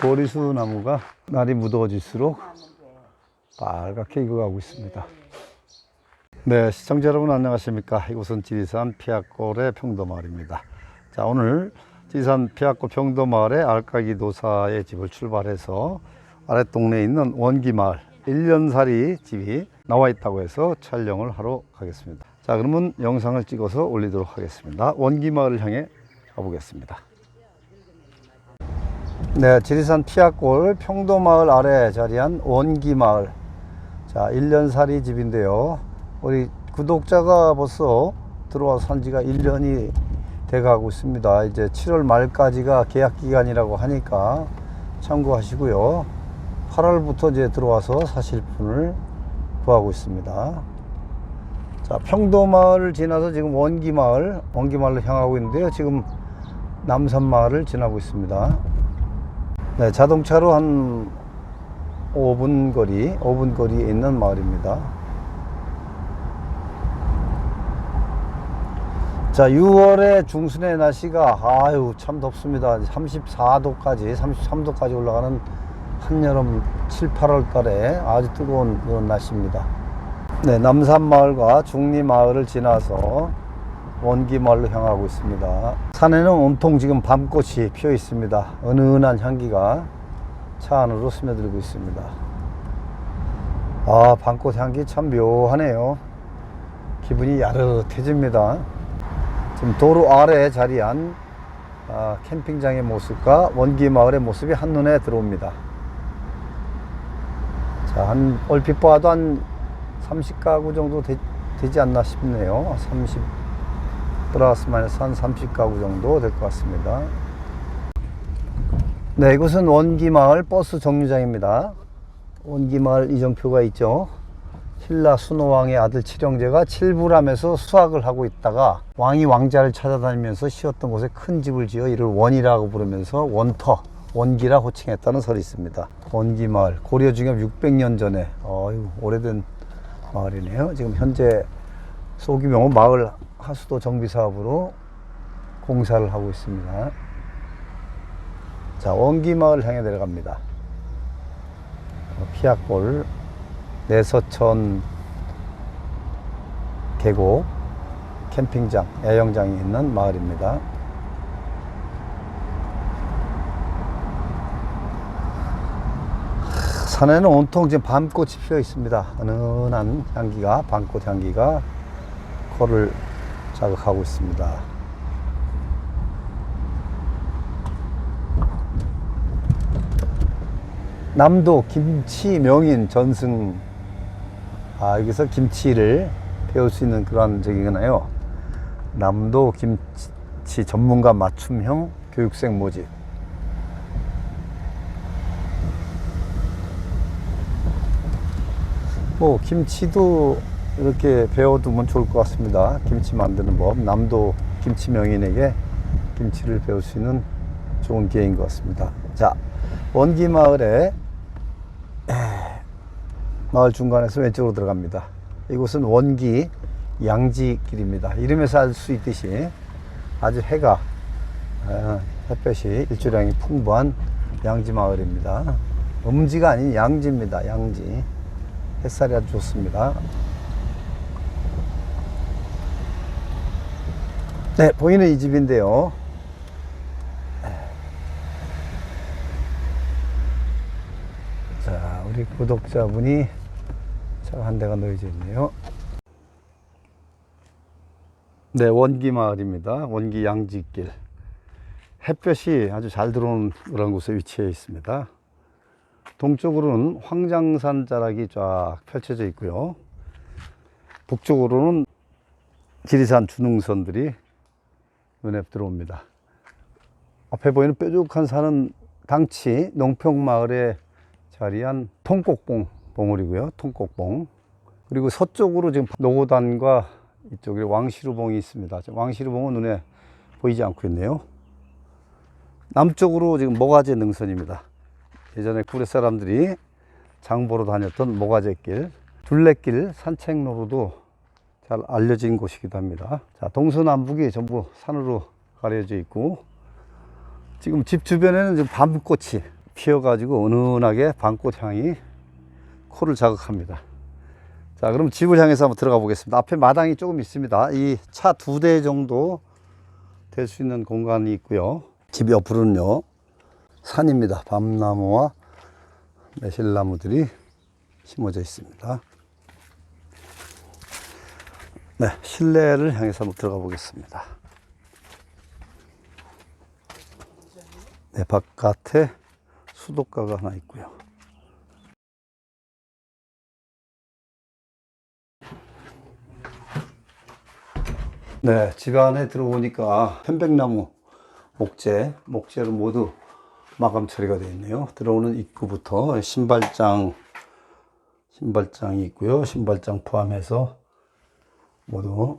보리수 나무가 날이 무더워질수록 빨갛게 익어가고 있습니다. 네, 시청자 여러분 안녕하십니까. 이곳은 지리산 피아골의 평도마을입니다. 자, 오늘 지리산 피아골 평도마을의 알까기 노사의 집을 출발해서 아랫동네에 있는 원기마을 1년살이 집이 나와 있다고 해서 촬영을 하러 가겠습니다. 자, 그러면 영상을 찍어서 올리도록 하겠습니다. 원기마을을 향해 가보겠습니다. 네, 지리산 피아골 평도마을 아래 자리한 원기마을. 자, 1년살이 집인데요. 우리 구독자가 벌써 들어와서 산 지가 1년이 돼 가고 있습니다. 이제 7월 말까지가 계약 기간이라고 하니까 참고하시고요. 8월부터 이제 들어와서 사실 분을 구하고 있습니다. 자, 평도마을을 지나서 지금 원기마을, 원기마을로 향하고 있는데요. 지금 남산마을을 지나고 있습니다. 네, 자동차로 한 5분 거리, 5분 거리에 있는 마을입니다. 자, 6월의 중순의 날씨가 아유 참 덥습니다. 34도까지, 33도까지 올라가는 한여름 7, 8월 달에 아주 뜨거운 그런 날씨입니다. 네, 남산마을과 중리마을을 지나서 원기마을로 향하고 있습니다. 산에는 온통 지금 밤꽃이 피어 있습니다. 은은한 향기가 차 안으로 스며들고 있습니다. 아, 밤꽃 향기 참 묘하네요. 기분이 야릇해집니다. 지금 도로 아래에 자리한 아, 캠핑장의 모습과 원기 마을의 모습이 한눈에 들어옵니다. 자, 한 얼핏 봐도 한 30가구 정도 되, 지 않나 싶네요. 30 플러스 마이너스 한 30가구 정도 될 것 같습니다. 네, 이곳은 원기마을 버스 정류장입니다. 원기마을 이정표가 있죠. 신라 순호왕의 아들 칠형제가 칠부람에서 수학을 하고 있다가 왕이 왕자를 찾아다니면서 쉬었던 곳에 큰 집을 지어 이를 원이라고 부르면서 원터, 원기라 호칭했다는 설이 있습니다. 원기마을, 고려 중엽 600년 전에, 어유 오래된 마을이네요. 지금 현재 소규모 마을 하수도 정비 사업으로 공사를 하고 있습니다. 자, 원기마을 향해 내려갑니다. 어, 피아골 내서천 계곡 캠핑장, 야영장이 있는 마을입니다. 산에는 온통 지금 밤꽃이 피어 있습니다. 은은한 향기가, 밤꽃 향기가 코를 자극하고 있습니다. 남도 김치 명인 전승. 아 여기서 김치를 배울 수 있는 그런 적이잖아요. 남도 김치 전문가 맞춤형 교육생 모집. 뭐 김치도 이렇게 배워두면 좋을 것 같습니다 김치 만드는 법 남도 김치 명인에게 김치를 배울 수 있는 좋은 기회인 것 같습니다 자 원기 마을에 마을 중간에서 왼쪽으로 들어갑니다. 이곳은 원기 양지길입니다. 이름에서 알 수 있듯이 아주 해가 어, 햇볕이 일조량이 풍부한 양지 마을입니다. 음지가 아닌 양지입니다. 양지 햇살이 아주 좋습니다. 네, 보이는 이 집인데요. 자, 우리 구독자분이 차 한 대가 놓여져 있네요. 네, 원기 마을입니다. 원기 양지길. 햇볕이 아주 잘 들어오는 그런 곳에 위치해 있습니다. 동쪽으로는 황장산 자락이 쫙 펼쳐져 있고요. 북쪽으로는 지리산 주능선들이 눈에 들어옵니다. 앞에 보이는 뾰족한 산은 당치 농평마을에 자리한 통곡봉 봉우리고요. 통곡봉. 그리고 서쪽으로 지금 노고단과 이쪽에 왕시루봉이 있습니다. 왕시루봉은 눈에 보이지 않고 있네요. 남쪽으로 지금 모가제 능선입니다. 예전에 구례 사람들이 장보러 다녔던 모가제길, 둘레길 산책로로도 잘 알려진 곳이기도 합니다. 자, 동서남북이 전부 산으로 가려져 있고, 지금 집 주변에는 지금 밤꽃이 피어가지고 은은하게 방꽃 향이 코를 자극합니다. 자, 그럼 집을 향해서 한번 들어가 보겠습니다. 앞에 마당이 조금 있습니다. 이 차 두 대 정도 될 수 있는 공간이 있고요. 집 옆으로는요, 산입니다. 밤나무와 매실나무들이 심어져 있습니다. 네, 실내를 향해서 한번 들어가 보겠습니다. 네, 바깥에 수도가가 하나 있고요. 네, 집 안에 들어오니까 편백나무, 목재, 목재로 모두 마감 처리가 되어 있네요. 들어오는 입구부터 신발장, 신발장이 있고요. 신발장 포함해서 모두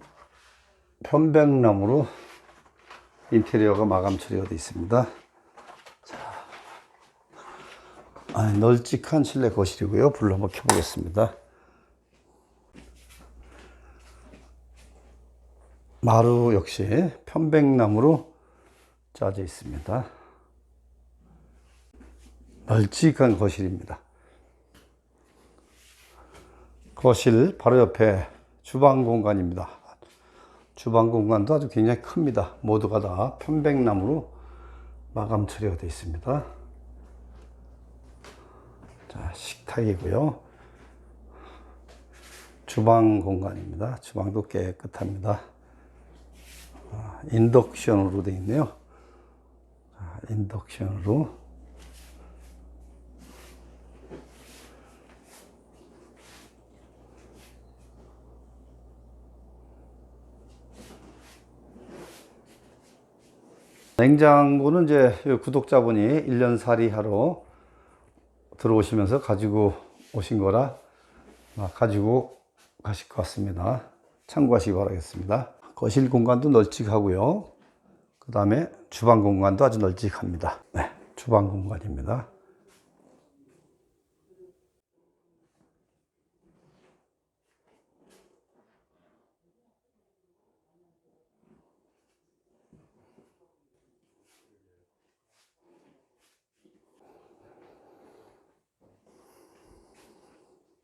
편백나무로 인테리어가 마감 처리가 되어 있습니다. 자, 아, 널찍한 실내 거실이고요. 불을 한번 켜보겠습니다. 마루 역시 편백나무로 짜져 있습니다. 널찍한 거실입니다. 거실 바로 옆에 주방 공간입니다. 주방 공간도 아주 굉장히 큽니다. 모두가 다 편백나무로 마감 처리가 되어 있습니다. 자, 식탁이고요. 주방 공간입니다. 주방도 깨끗합니다. 아, 인덕션으로 되어 있네요. 자, 인덕션으로 냉장고는 이제 구독자분이 1년 살이 하러 들어오시면서 가지고 오신 거라 아, 가지고 가실 것 같습니다. 참고하시기 바라겠습니다. 거실 공간도 널찍하고요. 그 다음에 주방 공간도 아주 널찍합니다. 네, 주방 공간입니다.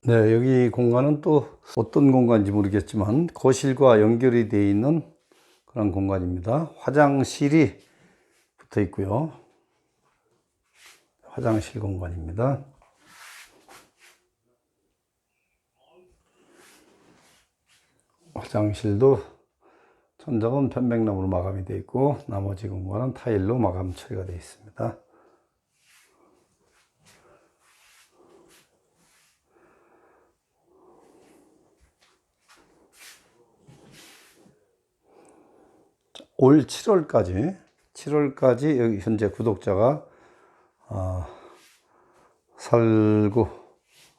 네, 여기 공간은 또 어떤 공간인지 모르겠지만 거실과 연결이 되어 있는 그런 공간입니다. 화장실이 붙어 있고요. 화장실 공간입니다. 화장실도 천장은 편백나무로 마감이 되어 있고 나머지 공간은 타일로 마감 처리가 되어 있습니다. 올 7월까지 7월까지 여기 현재 구독자가 어, 살고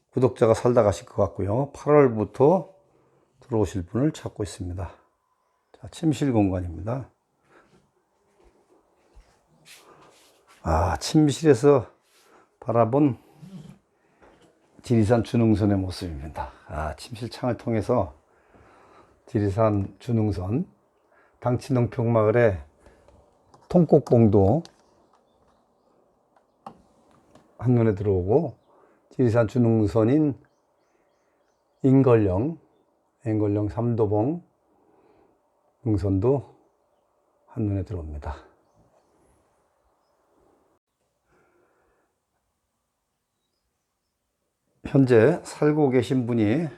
구독자가 살다 가실 것 같고요. 8월부터 들어오실 분을 찾고 있습니다. 자, 침실 공간입니다. 아, 침실에서 바라본 지리산 준흥선의 모습입니다. 아, 침실 창을 통해서 지리산 준흥선 당치농평마을의 통곡봉도 한눈에 들어오고 지리산 준흥선인 인걸령, 인걸령 삼도봉 능선도 한눈에 들어옵니다. 현재 살고 계신 분이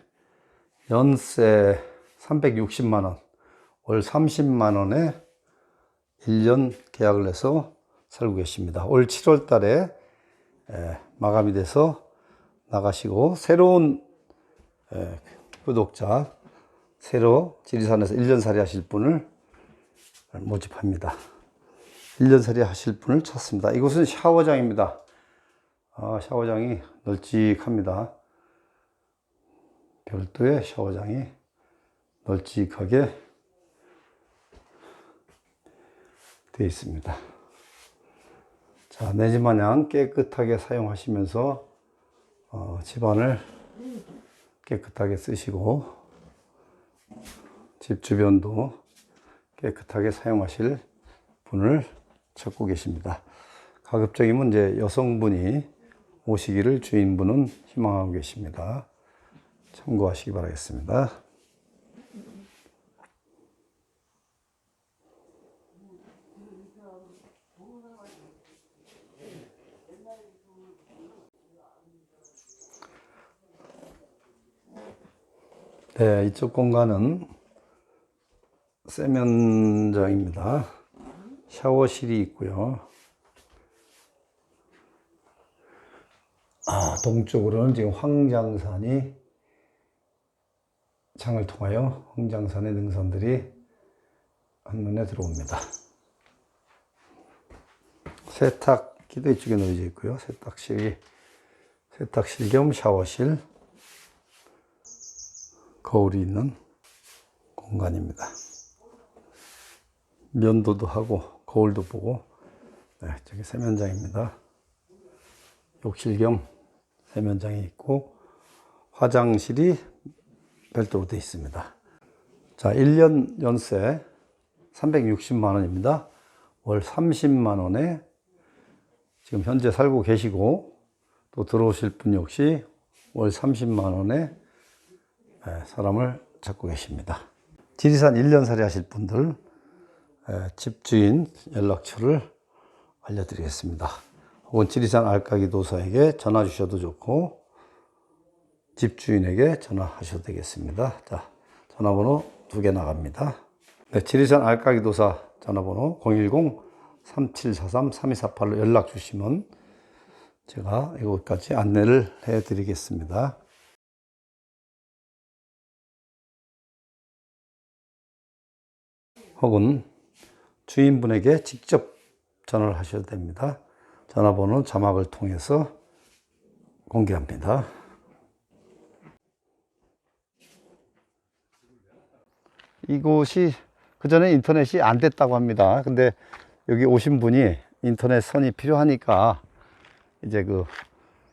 연세 360만 원, 월 30만 원에 1년 계약을 해서 살고 계십니다. 올 7월 달에 에, 마감이 돼서 나가시고 새로운 에, 구독자 새로 지리산에서 1년 살이 하실 분을 모집합니다. 1년 살이 하실 분을 찾습니다. 이곳은 샤워장입니다. 아, 샤워장이 널찍합니다. 별도의 샤워장이 널찍하게 되어 있습니다. 자, 내집 마냥 깨끗하게 사용하시면서 어, 집안을 깨끗하게 쓰시고 집 주변도 깨끗하게 사용하실 분을 찾고 계십니다. 가급적이면 이제 여성분이 오시기를 주인분은 희망하고 계십니다. 참고하시기 바라겠습니다. 네, 이쪽 공간은 세면장입니다. 샤워실이 있고요. 아, 동쪽으로는 지금 황장산이 창을 통하여 황장산의 능선들이 한눈에 들어옵니다. 세탁기도 이쪽에 놓여져 있고요. 세탁실이 세탁실 겸 샤워실, 거울이 있는 공간입니다. 면도도 하고 거울도 보고 네, 저기 세면장입니다. 욕실 겸 세면장이 있고 화장실이 별도로 되어 있습니다. 자, 1년 연세 360만 원입니다. 월 30만 원에 지금 현재 살고 계시고 또 들어오실 분 역시 월 30만 원에 예, 사람을 찾고 계십니다. 지리산 1년살이 하실 분들 예, 집주인 연락처를 알려드리겠습니다. 혹은 지리산 알까기 도사에게 전화 주셔도 좋고 집주인에게 전화하셔도 되겠습니다. 자, 전화번호 두 개 나갑니다. 네, 지리산 알까기 도사 전화번호 010-3743-3248로 연락 주시면 제가 이곳까지 안내를 해 드리겠습니다. 혹은 주인분에게 직접 전화를 하셔도 됩니다. 전화번호 자막을 통해서 공개합니다. 이곳이 그전에 인터넷이 안 됐다고 합니다. 근데 여기 오신 분이 인터넷 선이 필요하니까 이제 그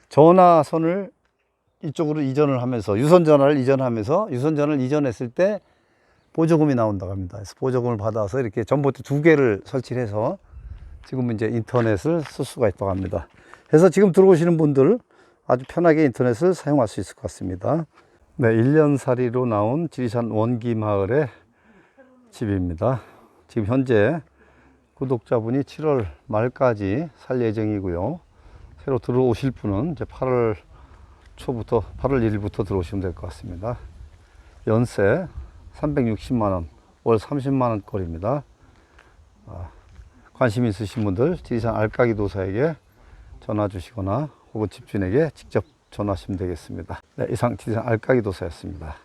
전화선을 이쪽으로 이전을 하면서 유선 전화를 이전하면서 유선 전화를 이전했을 때 보조금이 나온다고 합니다. 그래서 보조금을 받아서 이렇게 전봇대 두 개를 설치해서 지금 이제 인터넷을 쓸 수가 있다고 합니다. 그래서 지금 들어오시는 분들 아주 편하게 인터넷을 사용할 수 있을 것 같습니다. 네, 1년 살이로 나온 지리산 원기 마을의 집입니다. 지금 현재 구독자분이 7월 말까지 살 예정이고요. 새로 들어오실 분은 이제 8월 초부터 8월 1일부터 들어오시면 될 것 같습니다. 연세 360만 원, 월 30만 원 거리입니다. 아, 관심 있으신 분들 지리산 알까기 도사에게 전화 주시거나 혹은 집주인에게 직접 전화하시면 되겠습니다. 네, 이상 지리산 알까기 도사였습니다.